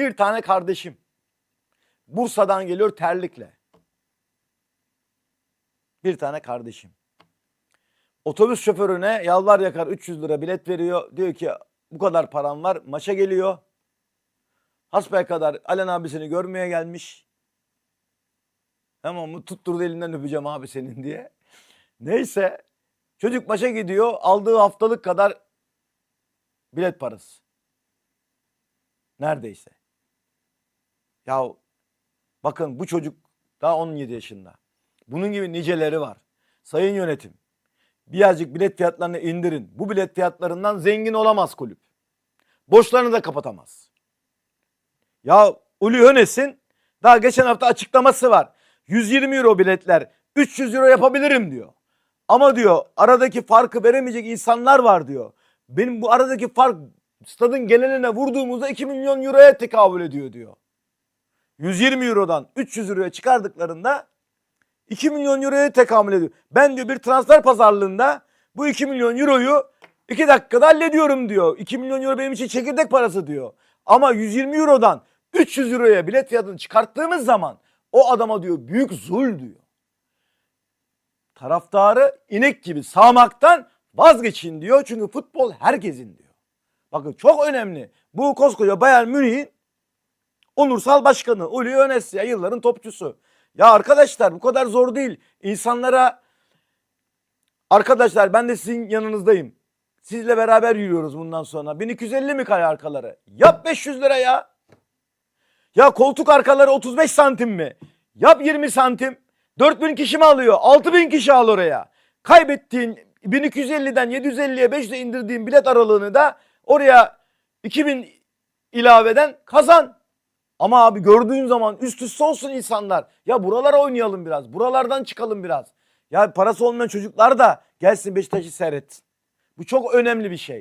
Bir tane kardeşim. Bursa'dan geliyor terlikle. Bir tane kardeşim. Otobüs şoförüne yalvar yakar 300 lira bilet veriyor. Diyor ki bu kadar param var. Maça geliyor. Hasbel kadar Alen abisini görmeye gelmiş. Hemen mı tutturdu elinden öpeceğim abi senin diye. Neyse. Çocuk maça gidiyor. Aldığı haftalık kadar bilet parası. Neredeyse. Ya bakın bu çocuk daha 17 yaşında. Bunun gibi niceleri var. Sayın yönetim birazcık bilet fiyatlarını indirin. Bu bilet fiyatlarından zengin olamaz kulüp. Borçlarını da kapatamaz. Ya Uli Hönes'in daha geçen hafta açıklaması var. 120 euro biletler 300 euro yapabilirim diyor. Ama diyor aradaki farkı veremeyecek insanlar var diyor. Benim bu aradaki fark stadın geneline vurduğumuzda 2 milyon euroya tekabül ediyor diyor. 120 eurodan 300 euroya çıkardıklarında 2 milyon euroya tekamül ediyor. Ben diyor bir transfer pazarlığında bu 2 milyon euroyu 2 dakikada hallediyorum diyor. 2 milyon euro benim için çekirdek parası diyor. Ama 120 eurodan 300 euroya bilet fiyatını çıkarttığımız zaman o adama diyor büyük zul diyor. Taraftarı inek gibi sağmaktan vazgeçin diyor. Çünkü futbol herkesin diyor. Bakın çok önemli. Bu koskoca Bayern Münih'in onursal başkanı Uli Hoeneß ya yılların topçusu. Ya arkadaşlar bu kadar zor değil. İnsanlara arkadaşlar ben de sizin yanınızdayım. Sizle beraber yürüyoruz bundan sonra. 1250 mi kare arkaları? Yap 500 lira ya. Ya koltuk arkaları 35 santim mi? Yap 20 santim. 4000 kişi mi alıyor? 6000 kişi al oraya. Kaybettiğin 1250'den 750'ye 5'le indirdiğin bilet aralığını da oraya 2000 ilaveden kazan. Ama abi gördüğün zaman üst üste olsun insanlar. Ya buralara oynayalım biraz. Buralardan çıkalım biraz. Ya parası olmayan çocuklar da gelsin Beşiktaş'ı seyretsin. Bu çok önemli bir şey.